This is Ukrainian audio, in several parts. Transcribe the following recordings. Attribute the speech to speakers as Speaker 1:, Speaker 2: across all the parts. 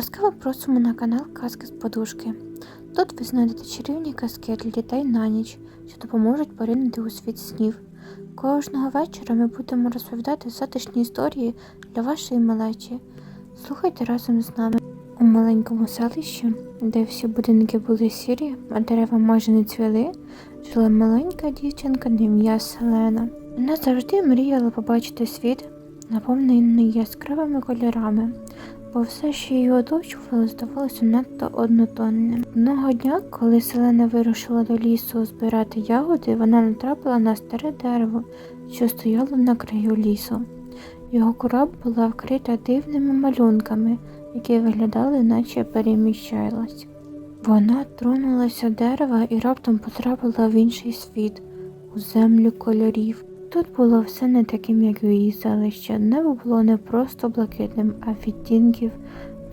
Speaker 1: Ласкаво просимо на канал Казки з подушки. Тут ви знайдете чарівні казки для дітей на ніч, що допоможуть поринути у світ снів. Кожного вечора ми будемо розповідати затишні історії для вашої малечі. Слухайте разом з нами. У маленькому селищі, де всі будинки були сірі, а дерева майже не цвіли, жила маленька дівчинка на ім'я Селена. Вона завжди мріяла побачити світ, наповнений яскравими кольорами, бо все, що її оточувало, здавалося надто однотонним. Одного дня, коли Селена вирушила до лісу збирати ягоди, вона натрапила на старе дерево, що стояло на краю лісу. Його кора була вкрита дивними малюнками, які виглядали, наче переміщалась. Вона тронулася дерева і раптом потрапила в інший світ, у землю кольорів. Тут було все не таким, як у її селищі. Небо було не просто блакитним, а відтінків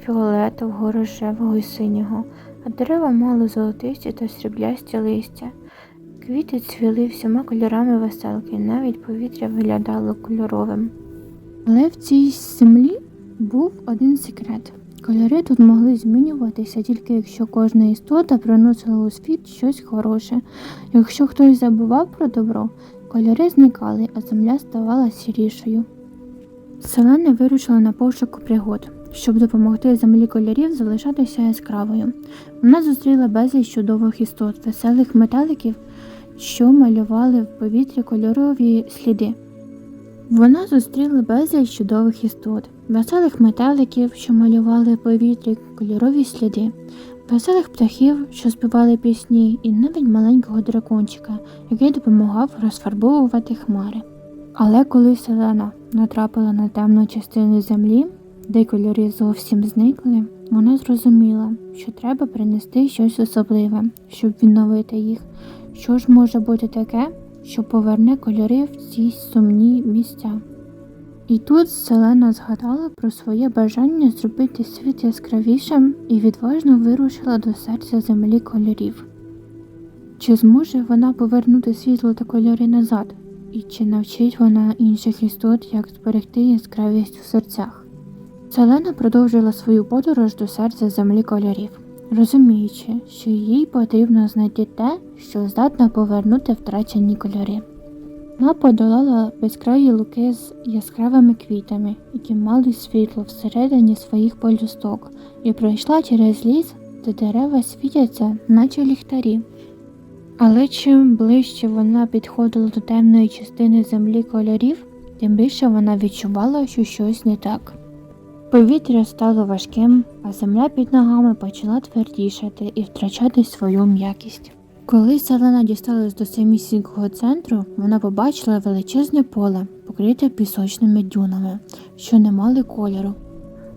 Speaker 1: фіолетового, рожевого і синього, а дерева мали золотисті та сріблясті листя. Квіти цвіли всіма кольорами веселки, навіть повітря виглядало кольоровим. Але в цій землі був один секрет. Кольори тут могли змінюватися тільки якщо кожна істота приносила у світ щось хороше. Якщо хтось забував про добро, кольори зникали, а земля ставала сірішою. Селена вирушила на пошуку пригод, щоб допомогти землі кольорів залишатися яскравою. Вона зустріла безліч чудових істот, веселих метеликів, що малювали в повітрі кольорові сліди. Вона зустріла безліч чудових істот, веселих метеликів, що малювали в повітрі кольорові сліди, веселих птахів, що співали пісні, і навіть маленького дракончика, який допомагав розфарбовувати хмари. Але коли Селена натрапила на темну частину землі, де кольори зовсім зникли, вона зрозуміла, що треба принести щось особливе, щоб відновити їх. Що ж може бути таке, що поверне кольори в ці сумні місця? І тут Селена згадала про своє бажання зробити світ яскравішим і відважно вирушила до серця землі кольорів. Чи зможе вона повернути світло та кольори назад? І чи навчить вона інших істот, як зберегти яскравість у серцях? Селена продовжила свою подорож до серця землі кольорів, розуміючи, що їй потрібно знайти те, що здатне повернути втрачені кольори. Вона подолала безкраї луки з яскравими квітами, які мали світло всередині своїх полюсток, і пройшла через ліс, де дерева світяться, наче ліхтарі. Але чим ближче вона підходила до темної частини землі кольорів, тим більше вона відчувала, що щось не так. Повітря стало важким, а земля під ногами почала твердішати і втрачати свою м'якість. Коли Селена дісталась до самісінького центру, вона побачила величезне поле, покрите пісочними дюнами, що не мали кольору.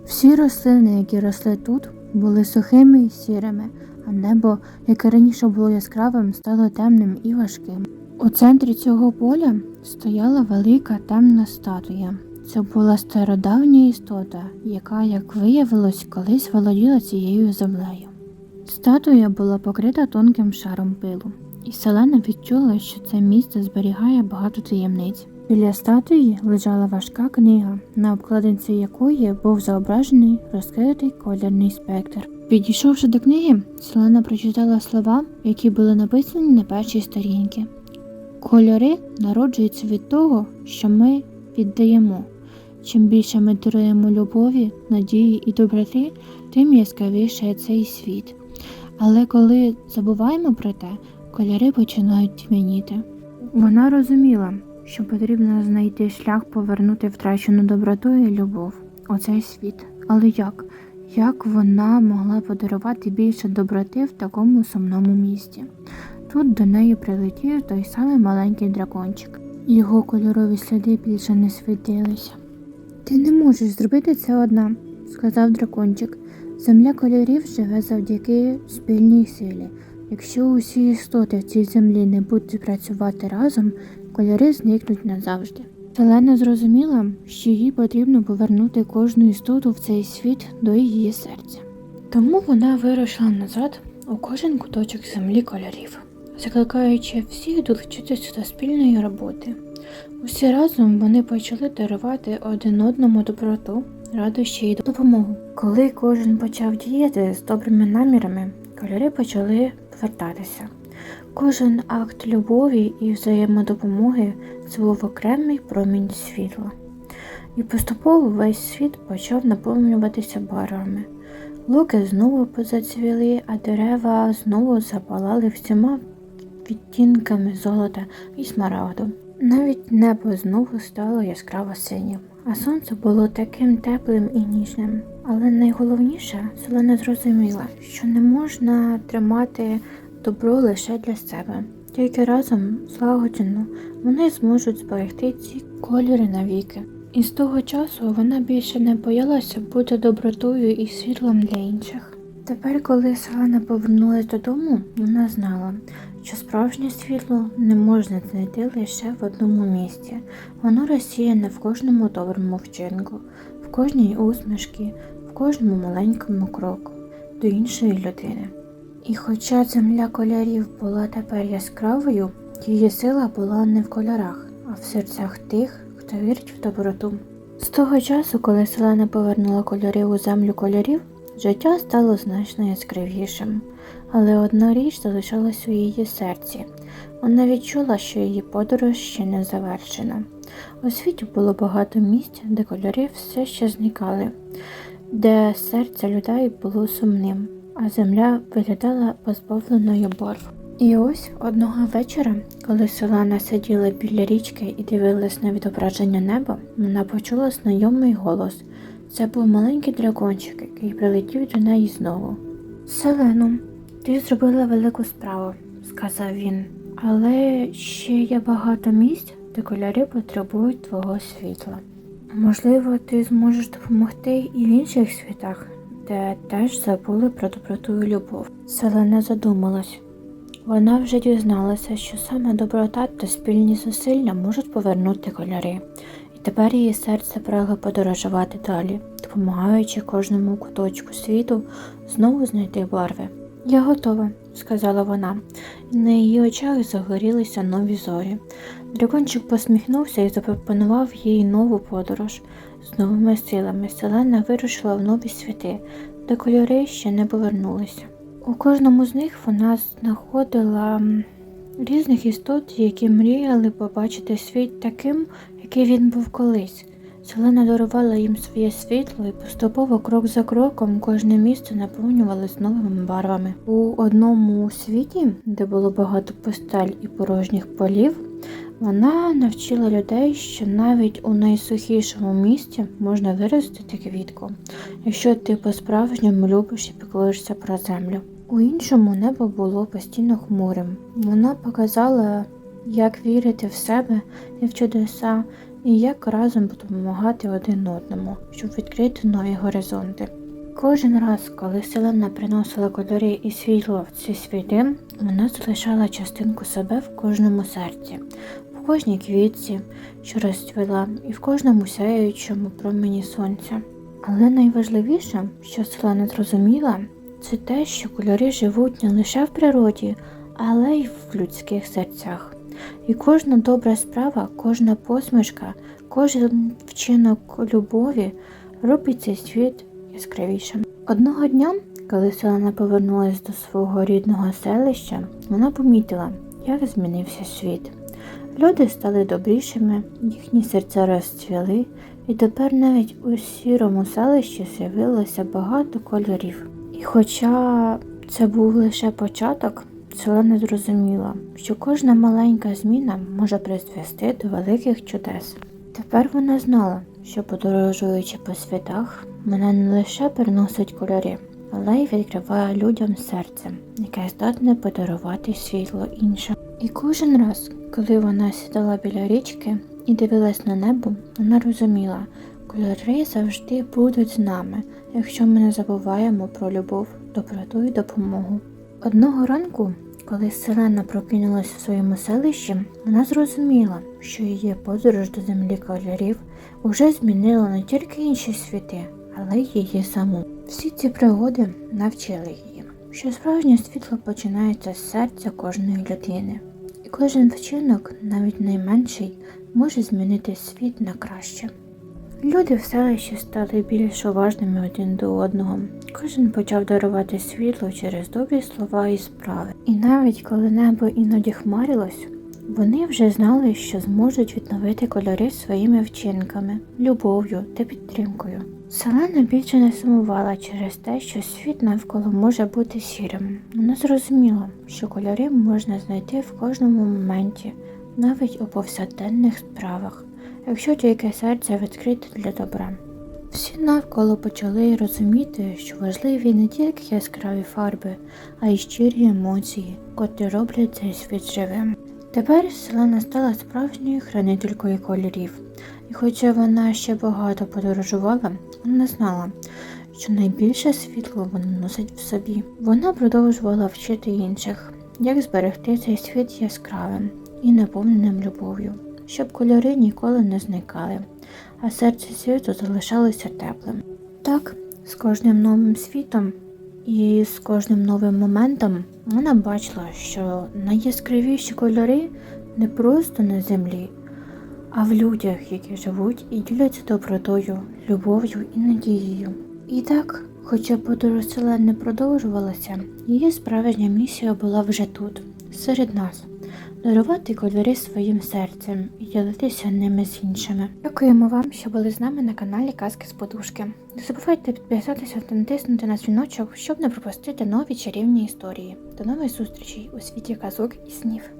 Speaker 1: Всі рослини, які росли тут, були сухими і сірими, а небо, яке раніше було яскравим, стало темним і важким. У центрі цього поля стояла велика темна статуя. Це була стародавня істота, яка, як виявилось, колись володіла цією землею. Статуя була покрита тонким шаром пилу, і Селена відчула, що це місце зберігає багато таємниць. Біля статуї лежала важка книга, на обкладинці якої був зображений розкритий колірний спектр. Підійшовши до книги, Селена прочитала слова, які були написані на першій сторінці. Кольори народжуються від того, що ми віддаємо. Чим більше ми даруємо любові, надії і доброти, тим яскравіше цей світ. Але коли забуваємо про те, кольори починають тьмяніти. Вона розуміла, що потрібно знайти шлях повернути втрачену доброту і любов у цей світ. Але як? Як вона могла подарувати більше доброти в такому сумному місті? Тут до неї прилетів той самий маленький дракончик. Його кольорові сліди більше не світилися. Ти не можеш зробити це одна, сказав дракончик. Земля кольорів живе завдяки спільній силі. Якщо усі істоти в цій землі не будуть працювати разом, кольори зникнуть назавжди. Селена зрозуміла, що їй потрібно повернути кожну істоту в цей світ до її серця. Тому вона вирушила назад у кожен куточок землі кольорів, закликаючи всіх долучитися до спільної роботи. Усі разом вони почали дарувати один одному доброту, радощі і допомогу. Коли кожен почав діяти з добрими намірами, кольори почали повертатися. Кожен акт любові і взаємодопомоги був окремий промінь світла. І поступово весь світ почав наповнюватися барвами. Луки знову позацвіли, а дерева знову запалали всіма відтінками золота і смарагду. Навіть небо знову стало яскраво синім, а сонце було таким теплим і ніжним. Але найголовніше Селена зрозуміла, що не можна тримати добро лише для себе. Тільки разом злагоджено вони зможуть зберегти ці кольори навіки. І з того часу вона більше не боялася бути добротою і світлом для інших. Тепер, коли Селена повернулася додому, вона знала, що справжнє світло не можна знайти лише в одному місці. Воно розсіяне в кожному доброму вчинку, в кожній усмішці, в кожному маленькому кроку до іншої людини. І хоча земля кольорів була тепер яскравою, її сила була не в кольорах, а в серцях тих, хто вірить в доброту. З того часу, коли Селена повернула кольори у землю кольорів, життя стало значно яскравішим, але одна річ залишалась у її серці. Вона відчула, що її подорож ще не завершена. У світі було багато місць, де кольори все ще зникали, де серце людей було сумним, а земля виглядала позбавленою барв. І ось одного вечора, коли Селена сиділа біля річки і дивилась на відображення неба, вона почула знайомий голос. Це був маленький дракончик, який прилетів до неї знову. Селено, ти зробила велику справу, сказав він, але ще є багато місць, де кольори потребують твого світла. Можливо, ти зможеш допомогти і в інших світах, де теж забули про доброту і любов. Селена задумалась. Вона вже дізналася, що саме доброта та спільні зусилля можуть повернути кольори, тепер її серце прагло подорожувати далі, допомагаючи кожному куточку світу знову знайти барви. Я готова, сказала вона, і на її очах загорілися нові зорі. Дракончик посміхнувся і запропонував їй нову подорож. З новими силами Селена вирушила в нові світи, де кольори ще не повернулися. У кожному з них вона знаходила різних істот, які мріяли побачити світ таким, який він був колись. Селена дарувала їм своє світло і поступово крок за кроком кожне місце наповнювалось новими барвами. У одному світі, де було багато пустель і порожніх полів, вона навчила людей, що навіть у найсухішому місці можна виростити квітку, якщо ти по-справжньому любиш і піклуєшся про землю. У іншому небо було постійно хмурим. Вона показала, як вірити в себе і в чудеса, і як разом допомагати один одному, щоб відкрити нові горизонти. Кожен раз, коли Селена приносила кольори і світло в ці світи, вона залишала частинку себе в кожному серці, в кожній квітці, що розцвіла, і в кожному сяючому промені сонця. Але найважливіше, що Селена зрозуміла, це те, що кольори живуть не лише в природі, але й в людських серцях. І кожна добра справа, кожна посмішка, кожен вчинок любові робить цей світ яскравішим. Одного дня, коли Селена повернулася до свого рідного селища, вона помітила, як змінився світ. Люди стали добрішими, їхні серця розцвіли, і тепер навіть у сірому селищі з'явилося багато кольорів. І хоча це був лише початок, Селена зрозуміла, що кожна маленька зміна може призвести до великих чудес. Тепер вона знала, що подорожуючи по світах, вона не лише переносить кольори, але й відкриває людям серце, яке здатне подарувати світло іншим. І кожен раз, коли вона сідала біля річки і дивилась на небо, вона розуміла, кольори завжди будуть з нами, якщо ми не забуваємо про любов, доброту і допомогу. Одного ранку, коли Селена прокинулась в своєму селищі, вона зрозуміла, що її подорож до землі кольорів уже змінила не тільки інші світи, але й її саму. Всі ці пригоди навчили її, що справжнє світло починається з серця кожної людини, і кожен вчинок, навіть найменший, може змінити світ на краще. Люди в селищі стали більш уважними один до одного. Кожен почав дарувати світло через добрі слова і справи. І навіть коли небо іноді хмарилось, вони вже знали, що зможуть відновити кольори своїми вчинками, любов'ю та підтримкою. Селена більше не сумувала через те, що світ навколо може бути сірим. Вона зрозуміла, що кольори можна знайти в кожному моменті, навіть у повсякденних справах, якщо тільки серце відкрите для добра. Всі навколо почали розуміти, що важливі не тільки яскраві фарби, а й щирі емоції, котрі роблять цей світ живим. Тепер Селена стала справжньою хранителькою кольорів, і хоча вона ще багато подорожувала, вона знала, що найбільше світло вона носить в собі. Вона продовжувала вчити інших, як зберегти цей світ яскравим і наповненим любов'ю, щоб кольори ніколи не зникали, а серце світу залишалося теплим. Так, з кожним новим світом і з кожним новим моментом вона бачила, що найяскравіші кольори не просто на землі, а в людях, які живуть і діляться добротою, любов'ю і надією. І так, хоча подорож села не продовжувалася, її справжня місія була вже тут, серед нас. Дарувати кольори своїм серцем і ділитися ними з іншими. Дякуємо вам, що були з нами на каналі Казки з Подушки. Не забувайте підписатися та натиснути на дзвіночок, щоб не пропустити нові чарівні історії. До нових зустрічей у світі казок і снів.